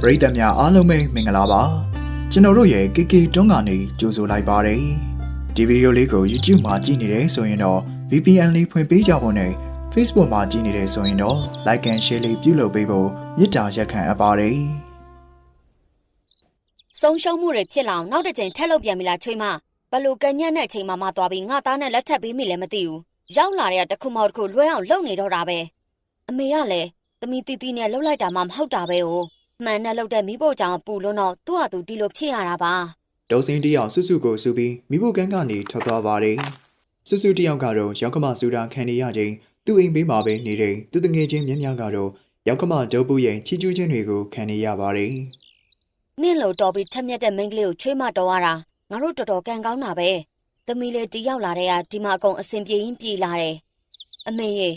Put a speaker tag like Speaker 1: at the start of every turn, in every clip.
Speaker 1: ပရိသတ်များအားလုံးပဲမင်္ဂလာပါကျွန်တော်တို့ရဲ့ KK တွန်းကနေကြိုဆိုလိုက်ပါတယ်ဒီဗီဒီယိုလေးကို YouTube မှာကြည့်နေတယ်ဆိုရင်တော့ VPN လေးဖွင့်ပေးကြဖို့နဲ့ Facebook မှာကြည့်နေတယ်ဆိုရင်တော့ Like and Share လေးပြုလုပ်ပေးဖို့မေတ္တာရက်ခံအပ်ပါတယ်
Speaker 2: ဆုံးရှုံးမှုတွေဖြစ်လာအောင်နောက်တစ်ချိန်ထက်လုပ်ပြန်ပြီလားချွေးမဘလို့ကညက်နဲ့အချိန်မှမသွားပြီးငါသားနဲ့လက်ထပ်ပေးမိလည်းမသိဘူးရောက်လာတဲ့ကတစ်ခုမှတစ်ခုလွှဲအောင်လုပ်နေတော့တာပဲအမေကလည်းသမီးတီတီနဲ့လှုပ်လိုက်တာမှမဟုတ်တာပဲ哦 မှန်နဲ့လှုပ်တဲ့မိဖို့ကြောင့်ပူလို့တော့သူ့ဟာသူဒီလိုဖြစ်ရတာပါ
Speaker 1: ဒေါ်စင်းတယောက်စွတ်စွကိုစူပြီးမိဖို့ကန်းကနေထွက်သွားပါတယ်စွတ်စွတယောက်ကတော့ရောက်ကမစူတာခံနေရခြင်းသူ့အိမ်ဘေးမှာပဲနေတဲ့သူတငယ်ချင်းမြများကတော့ရောက်ကမဒုပ်ပူရဲ့ချီကျူးခြင်းတွေကိုခံနေရပါတယ်
Speaker 2: နင့်လို့တော်ပြီးထက်မြက်တဲ့မိန်းကလေးကိုချွေးမတော်ရတာငါတို့တော်တော်ကန်ကောင်းတာပဲသမီးလေးတီးရောက်လာတဲ့ကဒီမှာအကုန်အစင်ပြေရင်ပြေလာတယ်အမေရေ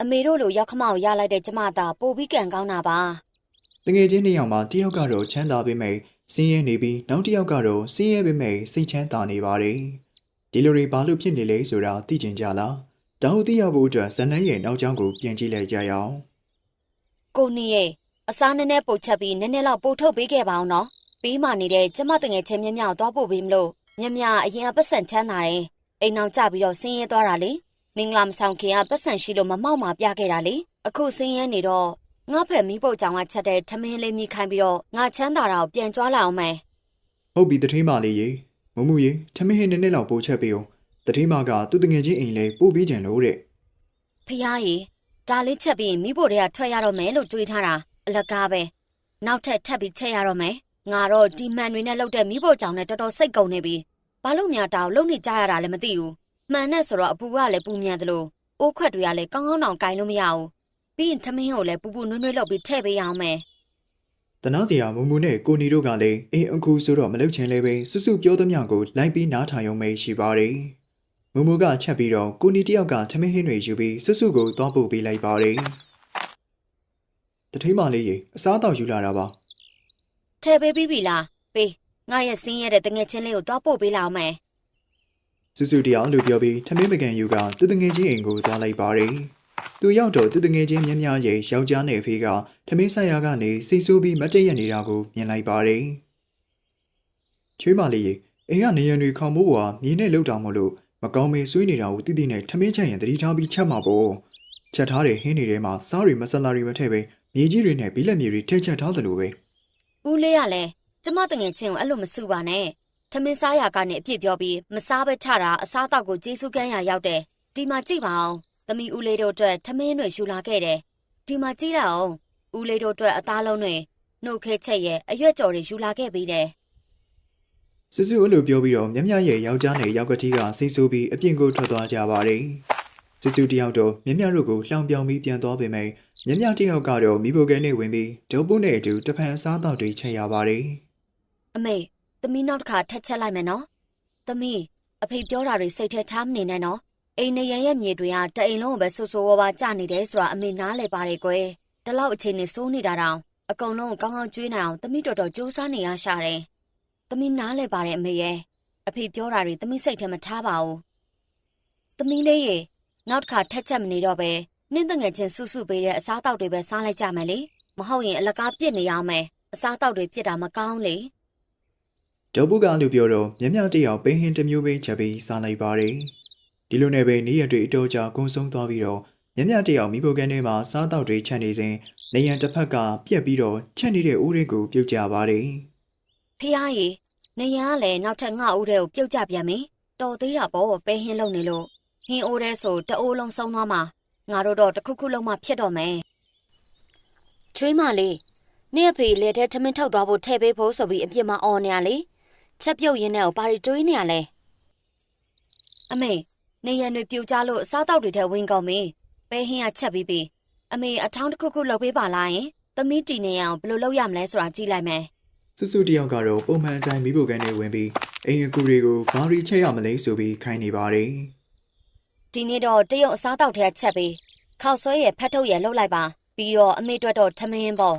Speaker 2: အမေတို့လိုရောက်ခမောက်ရလိုက်တဲ့ကျမသားပို့ပြီးကန်ကောင်းတာပါ
Speaker 1: တငယ်ချင်းနှစ်ယောက်မှာတယောက်ကတော့ချမ်းသာပေမဲ့ဆင်းရဲနေပြီးနောက်တစ်ယောက်ကတော့ဆင်းရဲပေမဲ့စိတ်ချမ်းသာနေပါတယ်ဒီလိုတွေဘာလို့ဖြစ်နေလဲဆိုတာသိချင်ကြလားတောင်သိရဖို့အတွက်ဇလန်းရဲ့နောက်ကျောင်းကိုပြန်ကြည့်လိုက်ကြရအောင်
Speaker 2: ကိုနီရဲ့အစားနည်းနည်းပို့ချက်ပြီးနည်းနည်းလောက်ပို့ထုတ်ပေးခဲ့ပါအောင်နော်ပြီးမှနေတဲ့ကျမတငယ်ချင်းမြမြကိုသွားပို့ပေးမလို့မြမြအရင်ကပတ်စံချမ်းသာတယ်အိမ်အောင်ကြပြီးတော့ဆင်းရဲသွားတာလေမင်္ဂလာမဆောင်ခင်ကပတ်စံရှိလို့မမောက်မှာပြခဲ့တာလေအခုဆင်းရဲနေတော့ ငါဖက်မီးပုတ်ကြောင်ကချက်တဲ့ထမင်းလေးမြည်ခိုင်းပြီးတော့ငါချမ်းသာတာကိုပြန်ကြွားလာအောင်မယ်
Speaker 1: ဟုတ်ပြီတထင်းမလေးရေမမှုရေထမင်းဟင်းနည်းနည်းလောက်ပို့ချက်ပေးအောင်တထင်းမကသူ့တငယ်ချင်းအိမ်လေးပို့ပေးကြလို့တဲ့
Speaker 2: ဖះရေဒါလေးချက်ပြီးရင်မိဖို့တွေကထွက်ရတော့မယ်လို့တွေးထားတာအလကားပဲနောက်ထပ်ထပ်ပြီးချက်ရတော့မယ်ငါတော့ဒီမှန်တွေနဲ့လှုပ်တဲ့မိဖို့ကြောင်နဲ့တော်တော်စိတ်ကုန်နေပြီဘာလို့ညာတောင်လုံနေကြရတာလည်းမသိဘူးမှန်နဲ့ဆိုတော့အပူကလည်းပူမြန်သလိုအိုးခွက်တွေကလည်းကောင်းကောင်းတောင်ကင်လို့မရဘူး ပြီးရင်ထမင်းကိုလည်းပူပူနွေ့နွေ့လုပ်ပြီးထည့်ပေးရအောင်မယ်
Speaker 1: တနာစီယာမမှုနဲ့ကိုနီတို့ကလည်းအိမ်အခုဆိုတော့မလုပ်ချင်လဲပဲစွစွပြောသမျှကိုလိုက်ပြီးနားထောင်ရုံပဲရှိပါတယ်မမှုကချက်ပြီးတော့ကိုနီတယောက်ကထမင်းဟင်းတွေယူပြီးစွစွကိုသွားပို့ပေးလိုက်ပါတယ်တထင်းမလေးရေအစားတော့ယူလာတာပါ
Speaker 2: ထည့်ပေးပြီးပြီလားပေးငါရဲ့ဆင်းရဲတဲ့တငယ်ချင်းလေးကိုတော့ပို့ပေးလာအောင်မယ်
Speaker 1: စွစွတရားလို့ပြောပြီးထမင်းပကံယူကသူတငယ်ချင်းအိမ်ကိုသွားလိုက်ပါတယ် သူရောက်တော့သူတငယ်ချင်းမြများများရဲ့ယောက်ျားနဲ့အဖေကထမင်းဆိုင်ရာကနေစိတ်ဆိုးပြီးမတ်တည့်ရနေတာကိုမြင်လိုက်ပါတယ်ချွေးမလေးရေအိမ်ကနေရံတွေခေါင်မိုးပေါ်မြေနဲ့လှုပ်တောင်မလို့မကောင်းမေးဆွေးနေတာကိုတိတိနဲ့ထမင်းချက်ရင်တတိထားပြီးချက်မှာပေါ့ချက်ထားတဲ့ဟင်းတွေထဲမှာစားတွေမဆလာတွေမထည့်ပဲမြေကြီးတွေနဲ့ဘီလက်မြေတွေထည့်ချက်ထားသလိုပဲ
Speaker 2: ဦးလေးကလည်းကျမတငယ်ချင်းကိုအဲ့လိုမစူပါနဲ့ထမင်းစားရကနေအပြစ်ပြောပြီးမစားပဲထတာအစားတော့ကိုကျေးဇူးကမ်းရရောက်တယ်ဒီမှာကြည့်ပါအောင် သမီးဦးလေးတို့အတွက်ထမင်းတွေယူလာခဲ့တယ်ဒီမှာကြည့်လိုက်အောင်ဦးလေးတို့အတွက်အသားလုံးတွေနှုတ်ခဲချက်ရဲ့အရွက်ကြော်တွေယူလာခဲ့ပြီးတယ်
Speaker 1: စွစွအဲ့လိုပြောပြီးတော့မြမြရဲ့ယောက်ျားနဲ့ယောက်ကတိကစိတ်ဆိုးပြီးအပြင်ကိုထွက်သွားကြပါတယ်စွစွတယောက်တော့မြမြတို့ကိုလှောင်ပြောင်ပြီးပြန်သွားပေမဲ့မြမြတယောက်ကတော့မိဖို့ကဲနဲ့ဝင်ပြီးဒုပ်ပုနဲ့အတူတဖန်အစားတော့တွေချက်ရပါတယ်
Speaker 2: အမေသမီးနောက်တစ်ခါထက်ချက်လိုက်မယ်နော်သမီးအဖေပြောတာတွေစိတ်ထဲထားမနေနဲ့နော် အိမ်နေရန်ရဲ့မြေတွေကတအိမ်လုံးကိုပဲဆူဆူဝါးဝါကြနေတယ်ဆိုတာအမေနားလဲပါတယ်ကွယ်ဒီလောက်အခြေအနေစိုးနေတာတောင်အကုန်လုံးကိုကောင်းကောင်းကျွေးနိုင်အောင်သမီးတော်တော်စူးစမ်းနေရရှာတယ်သမီးနားလဲပါတယ်အမေရဲ့အဖေပြောတာတွေသမီးစိတ်ထဲမထားပါဘူးသမီးလေးရေနောက်တစ်ခါထက်ချက်မနေတော့ပဲနင့်တငယ်ချင်းစုစုပေးတဲ့အစားအသောက်တွေပဲစားလိုက်ကြမယ်လေမဟုတ်ရင်အလကားပြစ်နေရအောင်မယ်အစားအသောက်တွေပြစ်တာမကောင်းလေ
Speaker 1: ဒုပ်ပုကလို့ပြောတော့မြမြတယောက်ပင်ဟင်းတစ်မျိုးပဲချက်ပြီးစားလိုက်ပါတယ် ဒီလိုနဲ့ပဲနေ့ရက်တွေအတော်ကြာကုန်းဆုံးသွားပြီးတော့မြမြတယောက်မိဖို့ကဲနဲ့မှာစားတော့တွေချက်နေစဉ်နေရန်တစ်ဖက်ကပြက်ပြီးတော့ချက်နေတဲ့ဦးရင်းကိုပြုတ်ကြပါတယ်
Speaker 2: ဖះရေနေရကလည်းနောက်ထပ်ငါအိုးတဲ့ကိုပြုတ်ကြပြန်ပြီတော်သေးတာပေါ့ပဲဟင်းလုံနေလို့ဟင်းအိုးတဲ့ဆိုတအိုးလုံးဆုံးသွားမှာငါတို့တော့တစ်ခုခုလုံးမှဖြစ်တော့မယ်ချွေးမလေးနေ့အဖေလေထဲထမင်းထောက်သွားဖို့ထဲပေးဖို့ဆိုပြီးအပြစ်မအော်နေရလေချက်ပြုတ်ရင်းနဲ့ကိုဘာတွေတွေးနေရလဲအမေ နေရံတွေပြူကြလို့အစားတောက်တွေထဲဝင်ကုန်ပြီပဲဟင်းကချက်ပြီးပြီအမေအထောင်းတစ်ခုခုလုပ်ပေးပါလားယင်သမီးတီနေရအောင်ဘယ်လိုလုပ်ရမလဲဆိုတာကြည့်လိုက်မယ်
Speaker 1: စွစွတယောက်ကတော့ပုံမှန်အတိုင်းမိဖို့ကဲနဲ့ဝင်ပြီးအိမ်အကူတွေကိုဘာရီချက်ရမလဲဆိုပြီးခိုင်းနေပါတယ်
Speaker 2: ဒီနေ့တော့တရုတ်အစားတောက်ထဲချက်ပြီးခောက်ဆွဲရဖတ်ထုတ်ရလှုပ်လိုက်ပါပြီးတော့အမေအတွက်တော့ထမင်းပေါ့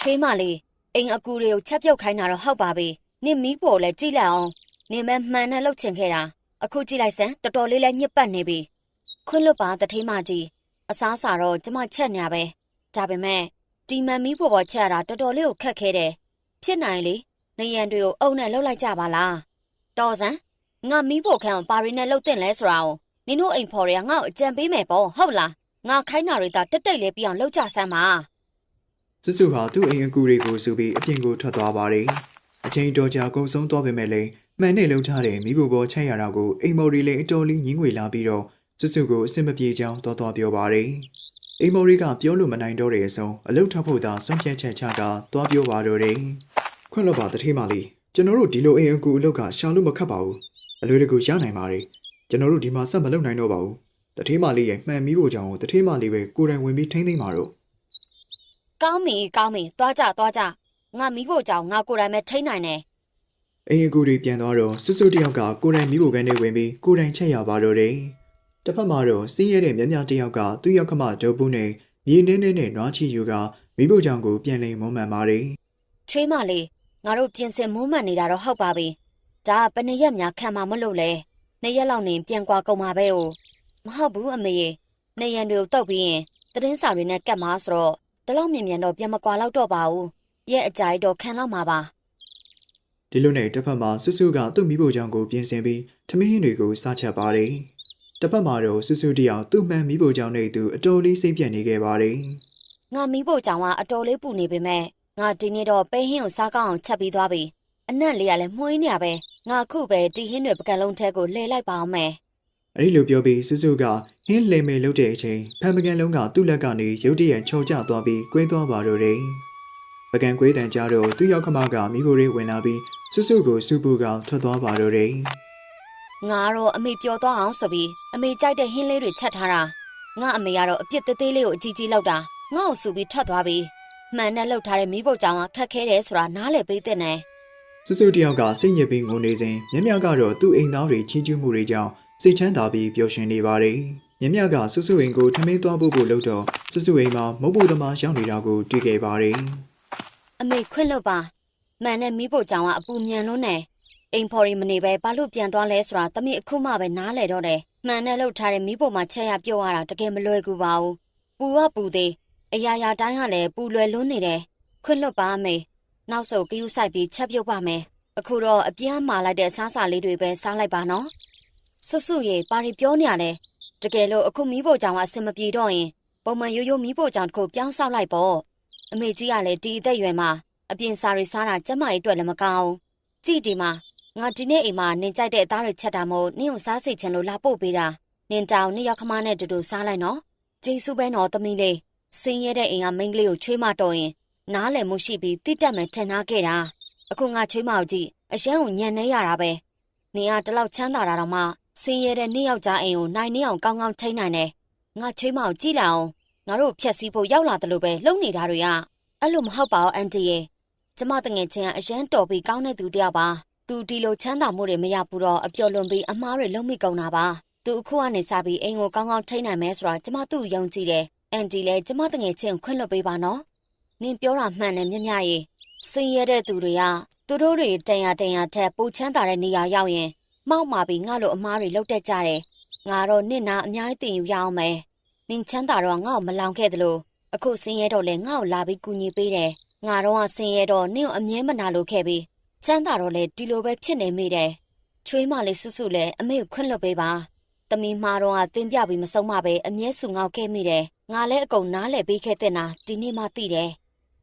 Speaker 2: ချွေးမလေးအိမ်အကူတွေကိုချက်ပြုတ်ခိုင်းတာတော့ဟုတ်ပါပြီနင့်မီးပေါ်လဲကြည့်လိုက်အောင်နင်မဲမှန်နဲ့လှုပ်ချင်ခဲ့တာ အခုကြည့်လိုက်စမ်းတော်တော်လေးလဲညစ်ပတ်နေပြီခွင့်လွတ်ပါတထေးမကြီးအစားစာတော့ကျမချက်နေရပဲဒါပေမဲ့တီမန်မီးဖို့ပေါ်ချက်ရတာတော်တော်လေးကိုခက်ခဲတယ်ဖြစ်နိုင်လေနေရန်တွေကိုအုံနဲ့လှုပ်လိုက်ကြပါလားတော်စံငါမီးဖို့ခန့်ကိုပါရီနဲ့လှုပ်တင်လဲဆိုတာကိုနင်တို့အိမ်ဖော်တွေကငါ့ကိုအကြံပေးမယ်ပေါ့ဟုတ်လားငါခိုင်းတာတွေသာတက်တိတ်လေးပြအောင်လှုပ်ကြစမ်းပါ
Speaker 1: စွစုဟာသူ့အိမ်အကူတွေကိုစုပြီးအပြင်ကိုထွက်သွားပါတယ်။အချိန်တော်ကြာကုန်ဆုံးသွားပေမဲ့လည်း မှန်နဲ့လှုပ်ထားတဲ့မိဘပေါ်ချက်ရတာကိုအိမ်မော်ရီလည်းအတော်လေးညင်းငွေလာပြီးတော့စွစုကိုအဆင်မပြေကြောင်းတော်တော်ပြောပါတယ်။အိမ်မော်ရီကပြောလို့မနိုင်တော့တဲ့အဆုံးအလုတ်ထွက်ဖို့သာစွန့်ပြတ်ချက်ချကသွားပြောပါတော့တယ်။ခွင့်လွှတ်ပါတထေးမလေးကျွန်တော်တို့ဒီလိုအိမ်အကူအလုတ်ကရှာလို့မခတ်ပါဘူး။အလွယ်တကူရနိုင်ပါတယ်။ကျွန်တော်တို့ဒီမှာဆက်မလုပ်နိုင်တော့ပါဘူး။တထေးမလေးရဲ့မှန်မိဖို့ကြောင့်တထေးမလေးပဲကိုယ်တိုင်ဝင်ပြီးထိမ့်သိမ့်ပါတော့
Speaker 2: ကောင်းပြီကောင်းပြီသွားကြသွားကြငါမီးဖို့ကြောင့်ငါကိုယ်တိုင်ပဲထိန်းနိုင်တယ်
Speaker 1: အိမ်အကူတွေပြန်သွားတော့စွစွတယောက်ကကိုယ်တိုင်မိဖို့ကန်နဲ့ဝင်ပြီးကိုယ်တိုင်ချက်ရပါတော့တယ်။တစ်ဖက်မှာတော့စီးရဲတဲ့မြမြတယောက်ကသူ့ရောက်ခမဒုတ်ဘူးနဲ့မြေနှင်းနှင်းနဲ့နွားချီယူကမိဖို့ကြောင့်ကိုပြန်လိမ်မုံမှန်ပါတယ်
Speaker 2: ချွေးမလေးငါတို့ပြင်ဆင်မွမ်းမံနေတာတော့ဟုတ်ပါပြီဒါကဘယ်နှစ်ရက်များခံမှာမလို့လဲနှစ်ရက်လောက်နေပြန်ကွာကုန်မှာပဲ哦မဟုတ်ဘူးအမေရေနေရန်တွေကိုတုတ်ပြီးရင်သတင်းစာတွေနဲ့ကတ်မှာဆိုတော့ဒီလောက်မြင်မြန်တော့ပြန်မကွာလောက်တော့ပါဘူးရဲ့အကြိုက်တော့ခံတော့မှာပါ။
Speaker 1: ဒီလိုနဲ့တစ်ဖက်မှာစွစွကသူ့မိဖို့ကြောင့်ကိုပြင်ဆင်ပြီးထမင်းဟင်းတွေကိုစားချက်ပါတယ်။တစ်ဖက်မှာတော့စွစွတယောက်သူ့မှန်မိဖို့ကြောင့်နဲ့သူအတော်လေးစိတ်ပြတ်နေခဲ့ပါတယ်။
Speaker 2: ငါမီးဖို့ကြောင်ကအတော်လေးပူနေပေမဲ့ငါဒီနေ့တော့ပဲဟင်းကိုစားကောင်းအောင်ချက်ပြီးသွားပြီအနက်လေးကလည်းမှုှေးနေရပဲငါခုပဲတီဟင်းတွေပကံလုံးထဲကိုလှည့်လိုက်ပါအောင်မယ်
Speaker 1: အဲ့ဒီလိုပြောပြီးစွစွကဟင်းလိမ်မေလုပ်တဲ့အချိန်ဖန်ပကံလုံးကသူ့လက်ကနေရုတ်တရက်ခြုံကျသွားပြီးကွဲသွားပါတော့တယ်။ပကံကွေးတန်ကြတော့သူ့ရောက်ခမကမိဖို့လေးဝင်လာပြီး စွစွကိုစူပူကထွက်သွားပါတော့တယ်
Speaker 2: ငါကတော့အမေပျော်သွားအောင်ဆိုပြီးအမေကြိုက်တဲ့ဟင်းလေးတွေချက်ထားတာငါအမေကတော့အပြစ်သေးသေးလေးကိုအကြီးကြီးလောက်တာငါ့ကိုစူပြီးထွက်သွားပြီမှန်နဲ့လှုပ်ထားတဲ့မီးပုတ်ကြောင်ကခက်ခဲတယ်ဆိုတာနားလည်ပေးတဲ့နဲ့။
Speaker 1: စွစွတယောက်ကစိတ်ညစ်ပြီးငိုနေစဉ်မြမြကတော့သူ့အိမ်သားတွေချီးကျူးမှုတွေကြောင့်စိတ်ချမ်းသာပြီးပျော်ရွှင်နေပါတယ်။မြမြကစွစွအိမ်ကိုထမင်းသွားဖို့ဖို့လုပ်တော့စွစွအိမ်မှာမုတ်ဖို့သမားရောက်နေတာကိုတွေ့ခဲ့ပါတယ်။
Speaker 2: အမေခွင့်လွတ်ပါ မှန်နဲ့မီးပုတ်ကြောင်ကအပူမြန်လွန်းနေအိမ်ဖော်ရီမနေပဲဘာလို့ပြန်သွားလဲဆိုတာတမီအခုမှပဲနားလည်တော့တယ်မှန်နဲ့လှုပ်ထားတဲ့မီးပုတ်မှာချက်ရပြုတ်ရတာတကယ်မလွယ်ကူပါဘူးပူကပူသေးအရာရာတိုင်းကလည်းပူလွယ်လွန်းနေတယ်ခွင့်လွတ်ပါအမေနောက်ဆုံးကယူးဆိုင်ပြီးချက်ပြုတ်ပါမယ်အခုတော့အပြင်းမာလိုက်တဲ့စားစာလေးတွေပဲစားလိုက်ပါနော်ဆွတ်ဆွရေပါရီပြောနေရတယ်တကယ်လို့အခုမီးပုတ်ကြောင်ကအဆင်မပြေတော့ရင်ပုံမှန်ရိုးရိုးမီးပုတ်ကြောင်တစ်ခုပြောင်းဆောက်လိုက်ပေါ့အမေကြီးကလည်းဒီအသက်အရွယ်မှာ အပြင်စာရီစားတာကျမကြီးအတွက်လည်းမကောင်းကြည့်ဒီမှာငါဒီနေ့အိမ်မှာနင်ကြိုက်တဲ့အသားတွေချက်တာမို့နင့်ကိုစားစိတ်ချင်လို့လာပို့ပေးတာနင်တောင်နေ့ရောက်ခမနဲ့တူတူစားလိုက်နော်ကျေးဇူးပဲနော်သမီးလေးစင်းရဲတဲ့အိမ်ကမိန်းကလေးကိုချွေးမတော်ရင်နားလည်မှုရှိပြီးတိတက်မယ်ထင်ထားခဲ့တာအခုငါချွေးမကိုကြည့်အရန်ကိုညံနေရတာပဲနင်ကတလောက်ချမ်းသာတာတော့မှစင်းရဲတဲ့နေ့ယောက်ျားအိမ်ကိုနိုင်နေအောင်ကောင်းကောင်းထိန်းနိုင်တယ်ငါချွေးမကိုကြည့်လိုက်အောင်ငါတို့ဖြက်စီးဖို့ရောက်လာတယ်လို့ပဲလုံနေတာတွေကအဲ့လိုမဟုတ်ပါဘူးအန်တီရဲ့ ကျမတငယ်ချင်းကအရန်တော်ပြီးကောင်းတဲ့သူတယောက်ပါ။သူဒီလိုချမ်းသာမှုတွေမရဘူးတော့အပျော်လွန်ပြီးအမားတွေလုံးမိကုန်တာပါ။သူအခုကနေစပြီးအိမ်ကိုကောင်းကောင်းထိန်းနိုင်မယ်ဆိုတာကျမသူ့ကိုယုံကြည်တယ်။အန်တီလည်းကျမတငယ်ချင်းကိုခွင့်လွှတ်ပေးပါနော်။နင်ပြောတာမှန်တယ်မြမြရေ။စင်ရတဲ့သူတွေကသူတို့တွေတန်ရတန်ရထက်ပိုချမ်းသာတဲ့နေရာရောက်ရင်မောက်မာပြီးငါ့လိုအမားတွေလောက်တက်ကြတယ်။ငါတော့နင့်နာအများကြီးတင်ယူရအောင်မယ်။နင်ချမ်းသာတော့ငါ့ကိုမလောင်ခဲ့သလိုအခုစင်ရတော့လဲငါ့ကိုလာပြီးကူညီပေးတယ်။ ငါတော့ဆင်းရဲတော့နင့်ကိုအမြဲမနာလို့ခဲ့ပြီချမ်းသာတော့လေဒီလိုပဲဖြစ်နေမိတယ်ချွေးမလေးစွစွလဲအမေကိုခွင့်လွှတ်ပေးပါတမီမာတော့ကတင်းပြပြီးမဆုံးမပဲအမြဲဆူငေါက်ခဲ့မိတယ်ငါလည်းအကုန်နားလဲပေးခဲ့တဲ့နာဒီနေ့မှသိတယ်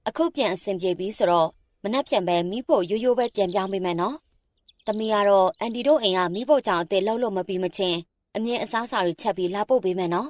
Speaker 2: အခုပြန်အဆင်ပြေပြီဆိုတော့မနှက်ပြန်ပဲမိဖို့ရိုးရိုးပဲပြန်ပြောင်းပေးမယ်နော်တမီကတော့အန်တီတို့အိမ်ကမိဖို့ကြောင့်အသေးလုံးလို့မပြီးမချင်းအမြဲအစားအစာတွေချက်ပြီးလာပို့ပေးမယ်နော်